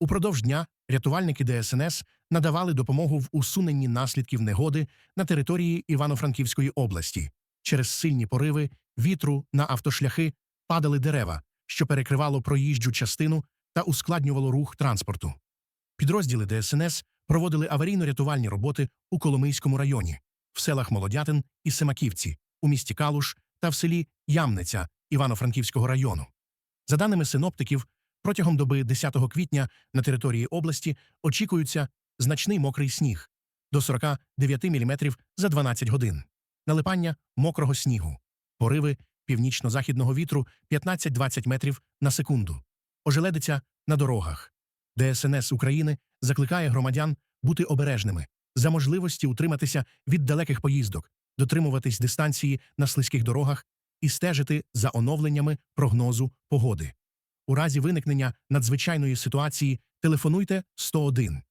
Упродовж дня рятувальники ДСНС надавали допомогу в усуненні наслідків негоди на території Івано-Франківської області. Через сильні пориви вітру на автошляхи падали дерева, що перекривало проїжджу частину та ускладнювало рух транспорту. Підрозділи ДСНС проводили аварійно-рятувальні роботи у Коломийському районі, в селах Молодятин і Семаківці, у місті Калуш та в селі Ямниця Івано-Франківського району. За даними синоптиків, протягом доби 10 квітня на території області очікується значний мокрий сніг до 49 мм за 12 годин, налипання мокрого снігу, пориви північно-західного вітру 15-20 метрів на секунду, ожеледиця на дорогах. ДСНС України закликає громадян бути обережними, за можливості утриматися від далеких поїздок, дотримуватись дистанції на слизьких дорогах і стежити за оновленнями прогнозу погоди. У разі виникнення надзвичайної ситуації телефонуйте 101.